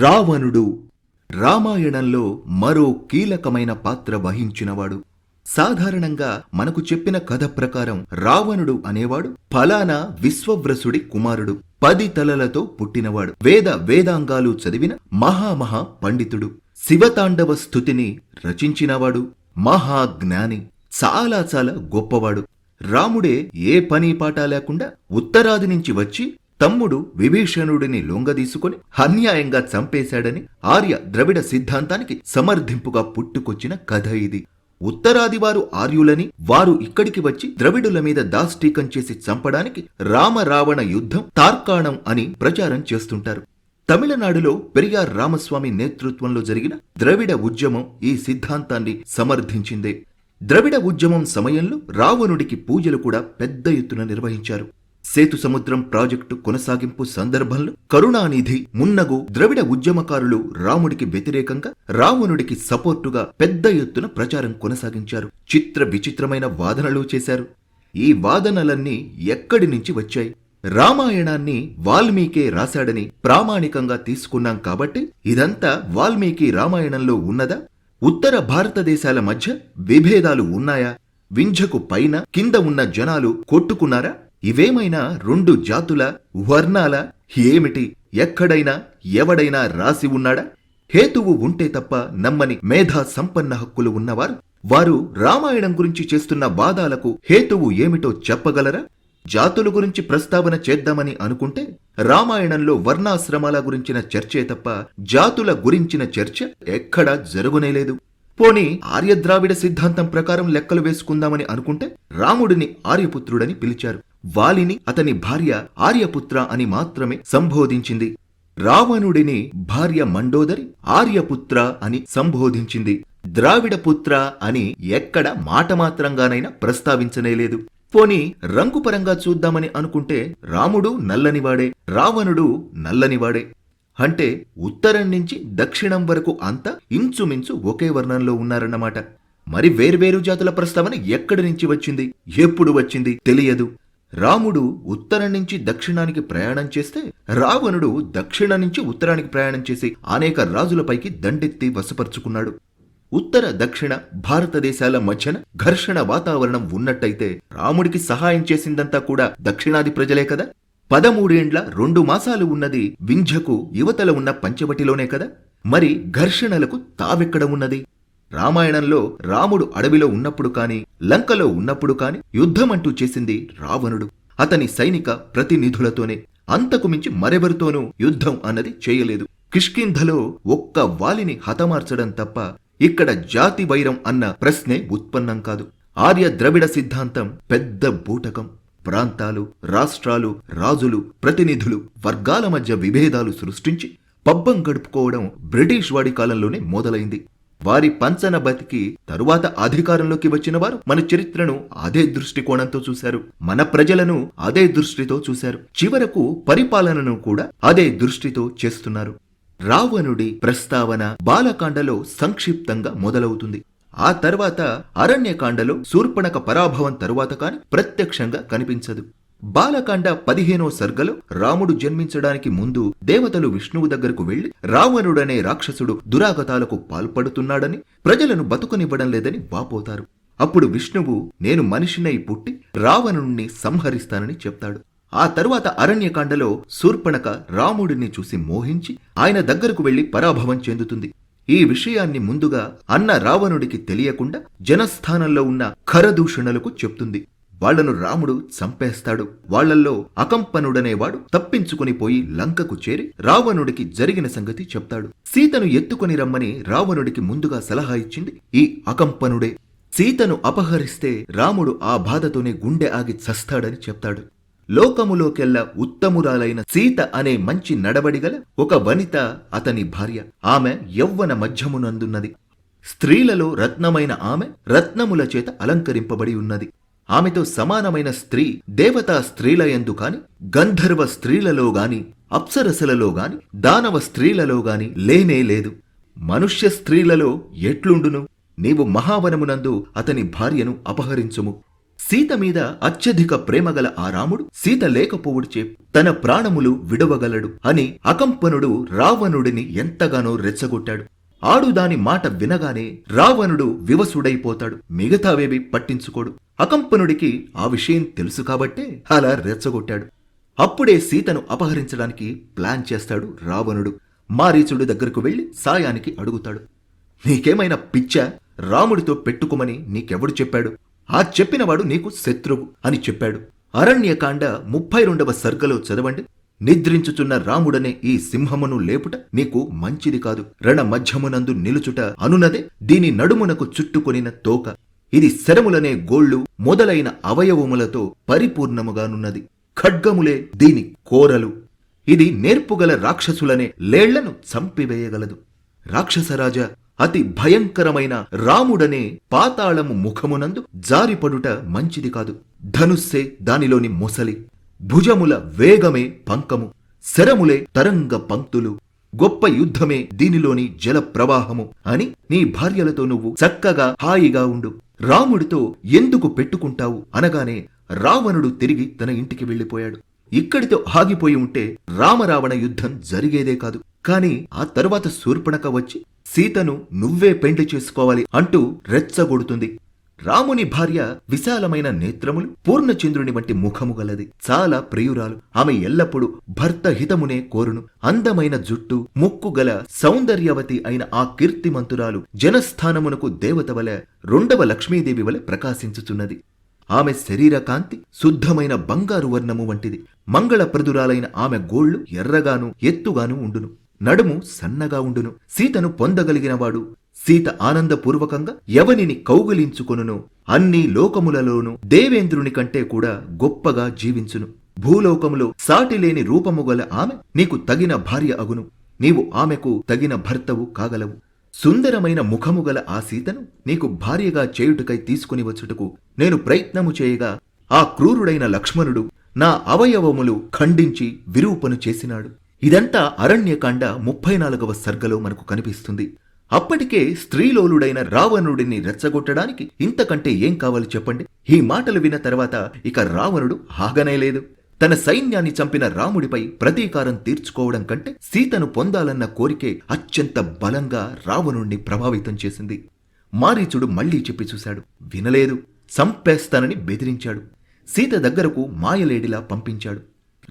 రావణుడు రామాయణంలో మరో కీలకమైన పాత్ర వహించినవాడు. సాధారణంగా మనకు చెప్పిన కథ ప్రకారం రావణుడు అనేవాడు ఫలానా విశ్వవ్రసుడి కుమారుడు పది తలలతో పుట్టినవాడు వేద వేదాంగాలు చదివిన మహామహా పండితుడు శివతాండవ స్థుతిని రచించినవాడు మహాజ్ఞాని చాలా చాలా గొప్పవాడు. రాముడే ఏ పని పాట లేకుండా ఉత్తరాది నుంచి వచ్చి తమ్ముడు విభీషణుడిని లొంగదీసుకుని అన్యాయంగా చంపేశాడని ఆర్య ద్రవిడ సిద్ధాంతానికి సమర్థింపుగా పుట్టుకొచ్చిన కథ ఇది. ఉత్తరాదివారు ఆర్యులని వారు ఇక్కడికి వచ్చి ద్రవిడుల మీద దాష్టీకం చేసి చంపడానికి రామరావణ యుద్ధం తార్కాణం అని ప్రచారం చేస్తుంటారు. తమిళనాడులో పెరియార్ రామస్వామి నేతృత్వంలో జరిగిన ద్రవిడ ఉద్యమం ఈ సిద్ధాంతాన్ని సమర్థించిందే. ద్రవిడ ఉద్యమం సమయంలో రావణుడికి పూజలు కూడా పెద్ద ఎత్తున నిర్వహించారు. సేతు సముద్రం ప్రాజెక్టు కొనసాగింపు సందర్భంలో కరుణానిధి మున్నగు ద్రవిడ ఉద్యమకారులు రాముడికి వ్యతిరేకంగా రావణుడికి సపోర్టుగా పెద్ద ఎత్తున ప్రచారం కొనసాగించారు. చిత్ర విచిత్రమైన వాదనలు చేశారు. ఈ వాదనలన్నీ ఎక్కడి నుంచి వచ్చాయి? రామాయణాన్ని వాల్మీకే రాశాడని ప్రామాణికంగా తీసుకున్నాం కాబట్టి ఇదంతా వాల్మీకి రామాయణంలో ఉన్నదా? ఉత్తర భారతదేశాల మధ్య విభేదాలు ఉన్నాయా? వింఝకు పైన కింద ఉన్న జనాలు కొట్టుకున్నారా? ఇవేమైనా రెండు జాతుల వర్ణాల ఏమిటి? ఎక్కడైనా ఎవడైనా రాసి ఉన్నాడా? హేతువు ఉంటే తప్ప నమ్మని మేధా సంపన్న హక్కులు ఉన్నవారు? వారు రామాయణం గురించి చేస్తున్న వాదాలకు హేతువు ఏమిటో చెప్పగలరా? జాతుల గురించి ప్రస్తావన చేద్దామని అనుకుంటే రామాయణంలో వర్ణాశ్రమాల గురించిన చర్చే తప్ప జాతుల గురించిన చర్చ ఎక్కడా జరుగునేలేదు పోని ఆర్యద్రావిడ సిద్ధాంతం ప్రకారం లెక్కలు వేసుకుందామని అనుకుంటే రాముడిని ఆర్యపుత్రుడని పిలిచారు. వాలిని అతని భార్య ఆర్యపుత్ర అని మాత్రమే సంబోధించింది. రావణుడిని భార్య మండోదరి ఆర్యపుత్ర అని సంబోధించింది. ద్రావిడ పుత్ర అని ఎక్కడ మాట మాత్రంగానైనా ప్రస్తావించనేలేదు పోని రంగుపరంగా చూద్దామని అనుకుంటే రాముడు నల్లనివాడే రావణుడు నల్లనివాడే. అంటే ఉత్తరం నుంచి దక్షిణం వరకు అంతా ఇంచుమించు ఒకే వర్ణంలో ఉన్నారన్నమాట. మరి వేర్వేరు జాతుల ప్రస్తావన ఎక్కడి నుంచి వచ్చింది? ఎప్పుడు వచ్చింది? తెలియదు. రాముడు ఉత్తరం నుంచి దక్షిణానికి ప్రయాణం చేస్తే రావణుడు దక్షిణ నుంచి ఉత్తరానికి ప్రయాణం చేసి అనేక రాజులపైకి దండెత్తి వశపరుచుకున్నాడు. ఉత్తర దక్షిణ భారతదేశాల మధ్యన ఘర్షణ వాతావరణం ఉన్నట్టయితే రాముడికి సహాయం చేసిందంతా కూడా దక్షిణాది ప్రజలే కదా? పదమూడేండ్ల రెండు మాసాలు ఉన్నది వింధ్యకు యువతల ఉన్న పంచవటిలోనే కదా? మరి ఘర్షణలకు తావెక్కడ ఉన్నది? రామాయణంలో రాముడు అడవిలో ఉన్నప్పుడు కాని లంకలో ఉన్నప్పుడు కాని యుద్ధమంటూ చేసింది రావణుడు. అతని సైనిక ప్రతినిధులతోనే అంతకు మించి మరెవరితోనూ యుద్ధం అన్నది చేయలేదు. కిష్కింధలో ఒక్క వాలిని హతమార్చడం తప్ప ఇక్కడ జాతి వైరం అన్న ప్రశ్నే ఉత్పన్నం కాదు. ఆర్య ద్రవిడ సిద్ధాంతం పెద్ద బూటకం. ప్రాంతాలు రాష్ట్రాలు రాజులు ప్రతినిధులు వర్గాల మధ్య విభేదాలు సృష్టించి పబ్బం గడుపుకోవడం బ్రిటిష్ వాడి కాలంలోనే మొదలైంది. వారి పంచన బతికి తరువాత అధికారంలోకి వచ్చిన వారు మన చరిత్రను అదే దృష్టికోణంతో చూశారు. మన ప్రజలను అదే దృష్టితో చూశారు. చివరకు పరిపాలనను కూడా అదే దృష్టితో చేస్తున్నారు. రావణుడి ప్రస్తావన బాలకాండలో సంక్షిప్తంగా మొదలవుతుంది. ఆ తర్వాత అరణ్యకాండలో శూర్పణక పరాభవం తరువాత కాని ప్రత్యక్షంగా కనిపించదు. బాలకాండ పదిహేనో సర్గలో రాముడు జన్మించడానికి ముందు దేవతలు విష్ణువు దగ్గరకు వెళ్ళి రావణుడనే రాక్షసుడు దురాగతాలకు పాల్పడుతున్నాడని ప్రజలను బతుకనివ్వడం లేదని వాపోతారు. అప్పుడు విష్ణువు నేను మనిషినై పుట్టి రావణుణ్ణి సంహరిస్తానని చెప్తాడు. ఆ తరువాత అరణ్యకాండలో శూర్పణక రాముడిని చూసి మోహించి ఆయన దగ్గరకు వెళ్ళి పరాభవం చెందుతుంది. ఈ విషయాన్ని ముందుగా అన్న రావణుడికి తెలియకుండా జనస్థానంలో ఉన్న ఖరదూషణలకు చెప్తుంది. వాళ్ళను రాముడు చంపేస్తాడు. వాళ్ళల్లో అకంపనుడనేవాడు తప్పించుకుని పోయి లంకకు చేరి రావణుడికి జరిగిన సంగతి చెప్తాడు. సీతను ఎత్తుకుని రమ్మని రావణుడికి ముందుగా సలహా ఇచ్చింది ఈ అకంపనుడే. సీతను అపహరిస్తే రాముడు ఆ బాధతోనే గుండె ఆగి చస్తాడని చెప్తాడు. లోకములోకెల్లా ఉత్తమురాలైన సీత అనే మంచి నడబడిగల ఒక వనిత అతని భార్య. ఆమె యవ్వన మధ్యమునందున్నది. స్త్రీలలో రత్నమైన ఆమె రత్నముల చేత అలంకరింపబడి ఉన్నది. ఆమెతో సమానమైన స్త్రీ దేవతా స్త్రీలయందు కాని గంధర్వ స్త్రీలలో గాని అప్సరసలలో గాని దానవ స్త్రీలలో గాని లేనే లేదు. మనుష్య స్త్రీలలో ఎట్లుండును? నీవు మహావనమునందు అతని భార్యను అపహరించుము. సీత మీద అత్యధిక ప్రేమగల ఆ రాముడు సీత లేకపోవుడిచే తన ప్రాణములు విడవగలడు అని అకంపనుడు రావణుడిని ఎంతగానో రెచ్చగొట్టాడు. ఆడు దాని మాట వినగానే రావణుడు వివసుడైపోతాడు. మిగతావేవి పట్టించుకోడు. అకంపనుడికి ఆ విషయం తెలుసు కాబట్టే అలా రెచ్చగొట్టాడు. అప్పుడే సీతను అపహరించడానికి ప్లాన్ చేస్తాడు రావణుడు. మారీచుడు దగ్గరకు వెళ్ళి సాయానికి అడుగుతాడు. నీకేమైనా పిచ్చా? రాముడితో పెట్టుకోమని నీకెవడు చెప్పాడు? ఆ చెప్పినవాడు నీకు శత్రువు అని చెప్పాడు. అరణ్యకాండ ముప్పై రెండవ సర్గలో చదవండి. నిద్రించుచున్న రాముడనే ఈ సింహమును లేపుట నీకు మంచిది కాదు. రణ మధ్యమునందు నిలుచుట అనునదే. దీని నడుమునకు చుట్టుకొనిన తోక. ఇది శరములనే గోళ్ళు మొదలైన అవయవములతో పరిపూర్ణముగానున్నది. ఖడ్గములే దీని కోరలు. ఇది నేర్పుగల రాక్షసులనే లేళ్ళను చంపివేయగలదు. రాక్షసరాజా అతి భయంకరమైన రాముడనే పాతాళము ముఖమునందు జారిపడుట మంచిది కాదు. ధనుస్సే దానిలోని మొసలి. భుజముల వేగమే పంకము. శరములే తరంగ పంక్తులు. గొప్ప యుద్ధమే దీనిలోని జల ప్రవాహము అని నీ భార్యలతో నువ్వు చక్కగా హాయిగా ఉండు. రాముడితో ఎందుకు పెట్టుకుంటావు? అనగానే రావణుడు తిరిగి తన ఇంటికి వెళ్ళిపోయాడు. ఇక్కడితో ఆగిపోయి ఉంటే రామరావణ యుద్ధం జరిగేదే కాదు. కాని ఆ తరువాత శూర్పణక వచ్చి సీతను నువ్వే పెండ్లి చేసుకోవాలి అంటూ రెచ్చగొడుతుంది. రాముని భార్య విశాలమైన నేత్రములు పూర్ణచంద్రుని వంటి ముఖము గలది. చాలా ప్రియురాలు. ఆమె ఎల్లప్పుడూ భర్త హితమునే కోరును. అందమైన జుట్టు ముక్కు గల సౌందర్యవతి అయిన ఆ కీర్తిమంతురాలు జనస్థానమునకు దేవత వలె రెండవ లక్ష్మీదేవి వలె ప్రకాశించుచున్నది. ఆమె శరీర కాంతి శుద్ధమైన బంగారు వర్ణము వంటిది. మంగళప్రదురాలైన ఆమె గోళ్ళు ఎర్రగాను ఎత్తుగాను ఉండును. నడుము సన్నగా ఉండును. సీతను పొందగలిగినవాడు సీత ఆనందపూర్వకంగా ఎవనిని కౌగిలించుకొనును. అన్ని లోకములలోనూ దేవేంద్రుని కంటే కూడా గొప్పగా జీవించును. భూలోకములో సాటిలేని రూపము గల ఆమె నీకు తగిన భార్య అగును. నీవు ఆమెకు తగిన భర్తవు కాగలవు. సుందరమైన ముఖము గల ఆ సీతను నీకు భార్యగా చేయుటకై తీసుకుని వచ్చుటకు నేను ప్రయత్నము చేయగా ఆ క్రూరుడైన లక్ష్మణుడు నా అవయవములు ఖండించి విరూపను చేసినాడు. ఇదంతా అరణ్యకాండ ముప్పై నాలుగవ సర్గలో మనకు కనిపిస్తుంది. అప్పటికే స్త్రీలోలుడైన రావణుడిని రెచ్చగొట్టడానికి ఇంతకంటే ఏం కావాలి చెప్పండి? ఈ మాటలు విన్న తర్వాత ఇక రావణుడు ఆగనేలేదు తన సైన్యాన్ని చంపిన రాముడిపై ప్రతీకారం తీర్చుకోవడం కంటే సీతను పొందాలన్న కోరికే అత్యంత బలంగా రావణుణ్ణి ప్రభావితం చేసింది. మారీచుడు మళ్ళీ చెప్పి చూశాడు వినలేదు. చంపేస్తానని బెదిరించాడు. సీత దగ్గరకు మాయలేడిలా పంపించాడు.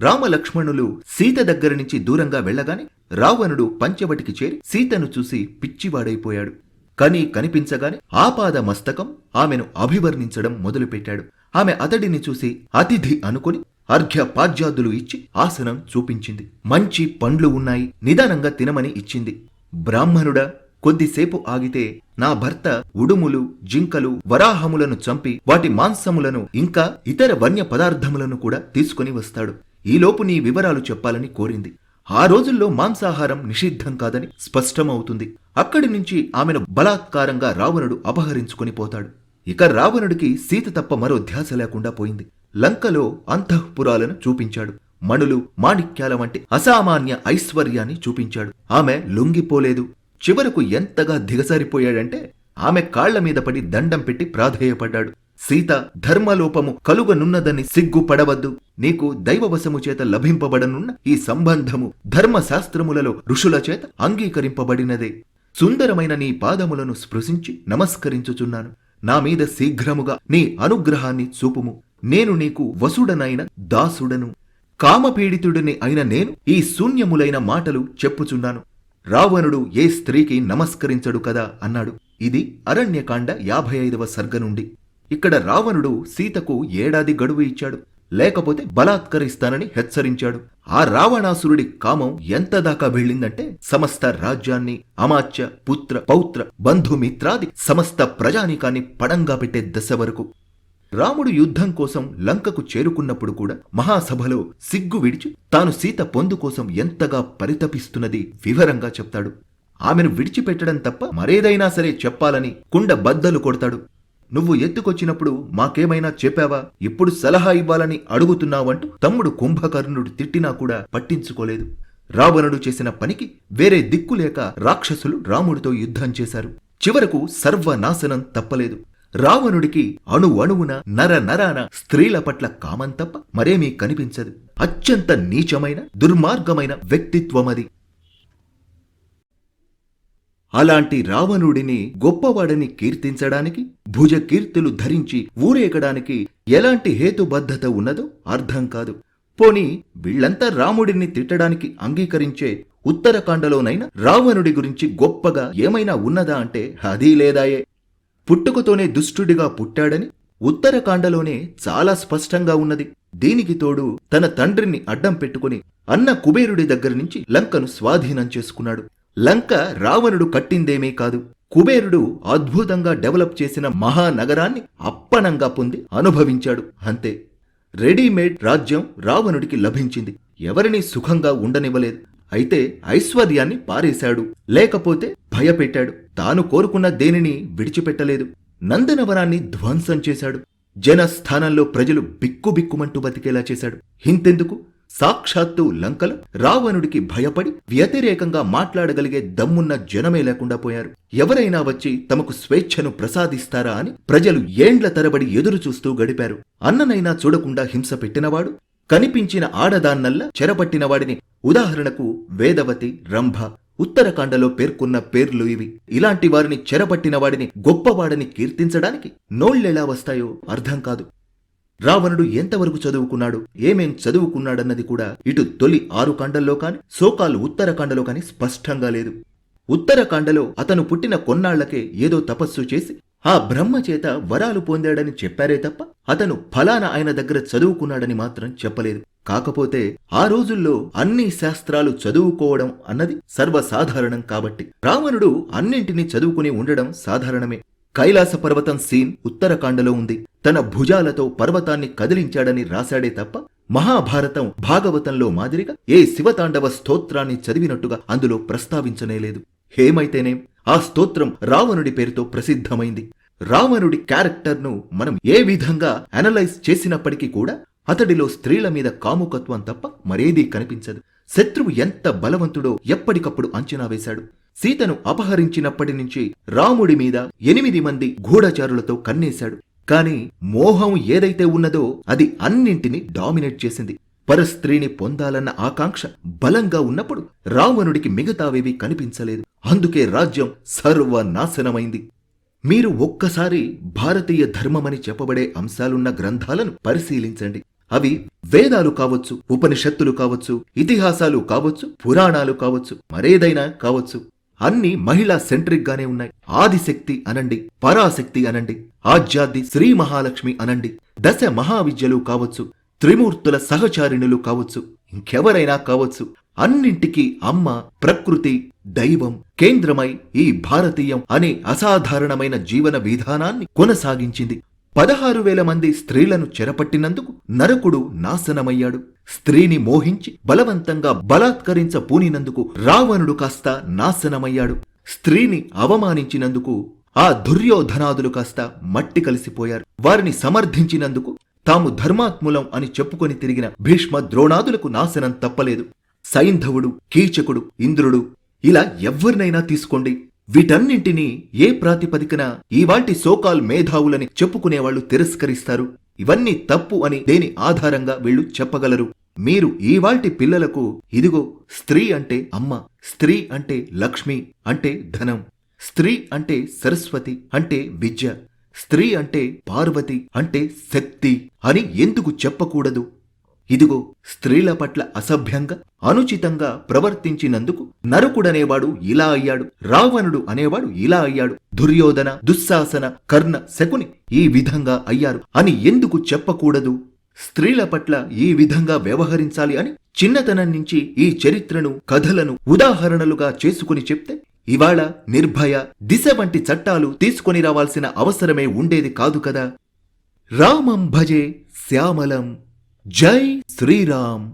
రామలక్ష్మణులు సీత దగ్గర నుంచి దూరంగా వెళ్ళగానే రావణుడు పంచవటికి చేరి సీతను చూసి పిచ్చివాడైపోయాడు. కని కనిపించగానే ఆపాద మస్తకం ఆమెను అభివర్ణించడం మొదలుపెట్టాడు. ఆమె అతడిని చూసి అతిథి అనుకుని అర్ఘ్య పాద్యాదులు ఇచ్చి ఆసనం చూపించింది. మంచి పండ్లు ఉన్నాయి నిదానంగా తినమని ఇచ్చింది. బ్రాహ్మణుడా కొద్దిసేపు ఆగితే నా భర్త ఉడుములు జింకలు వరాహములను చంపి వాటి మాంసములను ఇంకా ఇతర వన్య పదార్థములను కూడా తీసుకుని వస్తాడు. ఈలోపు నీ వివరాలు చెప్పాలని కోరింది. ఆ రోజుల్లో మాంసాహారం నిషిద్ధం కాదని స్పష్టమవుతుంది. అక్కడి నుంచి ఆమెను బలాత్కారంగా రావణుడు అపహరించుకుని పోతాడు. ఇక రావణుడికి సీత తప్ప మరో ధ్యాస లేకుండా పోయింది. లంకలో అంతఃపురాలను చూపించాడు. మణులు మాణిక్యాల వంటి అసామాన్య ఐశ్వర్యాన్ని చూపించాడు. ఆమె లొంగిపోలేదు. చివరకు ఎంతగా దిగసారిపోయాడంటే ఆమె కాళ్ళ మీద పడి దండం పెట్టి ప్రాధేయపడ్డాడు. సీత ధర్మలోపము కలుగనున్నదని సిగ్గుపడవద్దు. నీకు దైవవశము చేత లభింపబడనున్న ఈ సంబంధము ధర్మశాస్త్రములలో ఋషుల చేత అంగీకరింపబడినదే. సుందరమైన నీ పాదములను స్పృశించి నమస్కరించుచున్నాను. నా మీద శీఘ్రముగా నీ అనుగ్రహాన్ని చూపుము. నేను నీకు వసుడనైన దాసుడను. కామపీడితుడిని అయిన నేను ఈ శూన్యములైన మాటలు చెప్పుచున్నాను. రావణుడు ఏ స్త్రీకి నమస్కరించడు కదా అన్నాడు. ఇది అరణ్యకాండ యాభై ఐదవ సర్గ నుండి. ఇక్కడ రావణుడు సీతకు ఏడాది గడువు ఇచ్చాడు. లేకపోతే బలాత్కరిస్తానని హెచ్చరించాడు. ఆ రావణాసురుడి కామం ఎంత దాకా వెళ్ళిందంటే సమస్త రాజ్యాన్ని అమాత్య పుత్ర పౌత్ర బంధుమిత్రాది సమస్త ప్రజానీకాన్ని పడంగా పెట్టే దశ వరకు. రాముడు యుద్ధం కోసం లంకకు చేరుకున్నప్పుడు కూడా మహాసభలో సిగ్గు విడిచి తాను సీత పొందు కోసం ఎంతగా పరితపిస్తున్నది వివరంగా చెప్తాడు. ఆమెను విడిచిపెట్టడం తప్ప మరేదైనా సరే చెప్పాలని కుండ బద్దలు కొడతాడు. నువ్వు ఎత్తుకొచ్చినప్పుడు మాకేమైనా చెప్పావా? ఇప్పుడు సలహా ఇవ్వాలని అడుగుతున్నావంటూ తమ్ముడు కుంభకర్ణుడు తిట్టినా కూడా పట్టించుకోలేదు. రావణుడు చేసిన పనికి వేరే దిక్కులేక రాక్షసులు రాముడితో యుద్ధం చేశారు. చివరకు సర్వనాశనం తప్పలేదు. రావణుడికి అణు అణువున నర నరాన స్త్రీల పట్ల కామం తప్ప మరేమీ కనిపించదు. అత్యంత నీచమైన దుర్మార్గమైన వ్యక్తిత్వమది. అలాంటి రావణుడిని గొప్పవాడని కీర్తించడానికి భుజకీర్తులు ధరించి ఊరేగడానికి ఎలాంటి హేతుబద్ధత ఉన్నదో అర్థం కాదు. పోని వీళ్ళంతా రాముడిని తిట్టడానికి అంగీకరించే ఉత్తరాఖండలోనైనా రావణుడి గురించి గొప్పగా ఏమైనా ఉన్నదా అంటే అదీ లేదాయే. పుట్టుకతోనే దుష్టుడిగా పుట్టాడని ఉత్తరకాండలోనే చాలా స్పష్టంగా ఉన్నది. దీనికి తోడు తన తండ్రిని అడ్డం పెట్టుకుని అన్న కుబేరుడి దగ్గర నుంచి లంకను స్వాధీనం చేసుకున్నాడు. లంక రావణుడు కట్టిందేమీ కాదు. కుబేరుడు అద్భుతంగా డెవలప్ చేసిన మహానగరాన్ని అప్పనంగా పొంది అనుభవించాడు. అంతే. రెడీమేడ్ రాజ్యం రావణుడికి లభించింది. ఎవరిని సుఖంగా ఉండనివ్వలేదు. అయితే ఐశ్వర్యాన్ని పారేశాడు. లేకపోతే భయపెట్టాడు. తాను కోరుకున్న దేనిని విడిచిపెట్టలేదు. నందనవనాన్ని ధ్వంసం చేశాడు. జనస్థానంలో ప్రజలు బిక్కుబిక్కుమంటూ బతికేలా చేశాడు. ఇంతెందుకు? సాక్షాత్తు లంకలో రావణుడికి భయపడి వ్యతిరేకంగా మాట్లాడగలిగే దమ్మున్న జనమే లేకుండా పోయారు. ఎవరైనా వచ్చి తమకు స్వేచ్ఛను ప్రసాదిస్తారా అని ప్రజలు ఏండ్ల తరబడి ఎదురు చూస్తూ గడిపారు. అన్ననైనా చూడకుండా హింస పెట్టినవాడు కనిపించిన ఆడదాన్నల్లా చెరపట్టిన వాడిని ఉదాహరణకు వేదవతి రంభ ఉత్తరాఖండలో పేర్కొన్న పేర్లు ఇవి. ఇలాంటి వారిని చెరపట్టిన వాడిని గొప్పవాడని కీర్తించడానికి నోళ్ళెలా వస్తాయో అర్థం కాదు. రావణుడు ఎంతవరకు చదువుకున్నాడు? ఏమేం చదువుకున్నాడన్నది కూడా ఇటు తొలి ఆరు కాండల్లో కాని సోకాలు ఉత్తరకాండలో కాని స్పష్టంగా లేదు. ఉత్తరకాండలో అతను పుట్టిన కొన్నాళ్ళకే ఏదో తపస్సు చేసి ఆ బ్రహ్మ చేత వరాలు పొందాడని చెప్పారే తప్ప అతను ఫలానా ఆయన దగ్గర చదువుకున్నాడని మాత్రం చెప్పలేదు. కాకపోతే ఆ రోజుల్లో అన్ని శాస్త్రాలు చదువుకోవడం అన్నది సర్వసాధారణం కాబట్టి రావణుడు అన్నింటినీ చదువుకుని ఉండడం సాధారణమే. కైలాస పర్వతం సీన్ ఉత్తరకాండలో ఉంది. తన భుజాలతో పర్వతాన్ని కదిలించాడని రాశాడే తప్ప మహాభారతం భాగవతంలో మాదిరిగా ఏ శివతాండవ స్తోత్రాన్ని చదివినట్టుగా అందులో ప్రస్తావించనేలేదు హేమైతేనేం ఆ స్తోత్రం రావణుడి పేరుతో ప్రసిద్ధమైంది. రావణుడి క్యారెక్టర్ను మనం ఏ విధంగా అనలైజ్ చేసినప్పటికీ కూడా అతడిలో స్త్రీల మీద కాముకత్వం తప్ప మరేదీ కనిపించదు. శత్రువు ఎంత బలవంతుడో ఎప్పటికప్పుడు అంచనా వేశాడు. సీతను అపహరించినప్పటి నుంచి రాముడి మీద ఎనిమిది మంది గూఢచారులతో కన్నేశాడు. కాని మోహం ఏదైతే ఉన్నదో అది అన్నింటినీ డామినేట్ చేసింది. పరస్త్రీని పొందాలన్న ఆకాంక్ష బలంగా ఉన్నప్పుడు రావణుడికి మిగతావేవీ కనిపించలేదు. అందుకే రాజ్యం సర్వనాశనమైంది. మీరు ఒక్కసారి భారతీయ ధర్మమని చెప్పబడే అంశాలున్న గ్రంథాలను పరిశీలించండి. అవి వేదాలు కావచ్చు ఉపనిషత్తులు కావచ్చు ఇతిహాసాలు కావచ్చు పురాణాలు కావచ్చు మరేదైనా కావచ్చు. అన్ని మహిళా సెంట్రిక్ గానే ఉన్నాయి. ఆదిశక్తి అనండి పరాశక్తి అనండి ఆజ్యాది శ్రీ మహాలక్ష్మి అనండి దశ మహావిద్యలు కావచ్చు త్రిమూర్తుల సహచారిణులు కావచ్చు ఇంకెవరైనా కావచ్చు. అన్నింటికీ అమ్మ ప్రకృతి దైవం కేంద్రమై ఈ భారతీయం అనే అసాధారణమైన జీవన విధానాన్ని కొనసాగించింది. పదహారు వేల మంది స్త్రీలను చెరపట్టినందుకు నరకుడు నాశనమయ్యాడు. స్త్రీని మోహించి బలవంతంగా బలాత్కరించ పూనినందుకు రావణుడు కాస్త నాశనమయ్యాడు. స్త్రీని అవమానించినందుకు ఆ దుర్యోధనాదులు కాస్త మట్టి కలిసిపోయారు. వారిని సమర్థించినందుకు తాము ధర్మాత్ములం అని చెప్పుకొని తిరిగిన భీష్మ ద్రోణాదులకు నాశనం తప్పలేదు. సైంధవుడు కీచకుడు ఇంద్రుడు ఇలా ఎవ్వరినైనా తీసుకోండి. వీటన్నింటినీ ఏ ప్రాతిపదికన ఈవాల్టి సోకాల్ మేధావులని చెప్పుకునేవాళ్ళు తిరస్కరిస్తారు? ఇవన్నీ తప్పు అని దేని ఆధారంగా వీళ్ళు చెప్పగలరు? మీరు ఈవాల్టి పిల్లలకు ఇదిగో స్త్రీ అంటే అమ్మ స్త్రీ అంటే లక్ష్మి అంటే ధనం స్త్రీ అంటే సరస్వతి అంటే విద్య స్త్రీ అంటే పార్వతి అంటే శక్తి అని ఎందుకు చెప్పకూడదు? ఇదిగో స్త్రీల పట్ల అసభ్యంగా అనుచితంగా ప్రవర్తించినందుకు నరుకుడనేవాడు ఇలా అయ్యాడు రావణుడు అనేవాడు ఇలా అయ్యాడు దుర్యోధన దుశ్శాసన కర్ణ శకుని ఈ విధంగా అయ్యారు అని ఎందుకు చెప్పకూడదు? స్త్రీల పట్ల ఈ విధంగా వ్యవహరించాలి అని చిన్నతనం నుంచి ఈ చరిత్రను కథలను ఉదాహరణలుగా చేసుకుని చెప్తే ఇవాళ నిర్భయ దిశ వంటి చట్టాలు తీసుకొని రావాల్సిన అవసరమే ఉండేది కాదు కదా? రామం భజే శ్యామలం. ಜೈ ಶ್ರೀರಾಮ್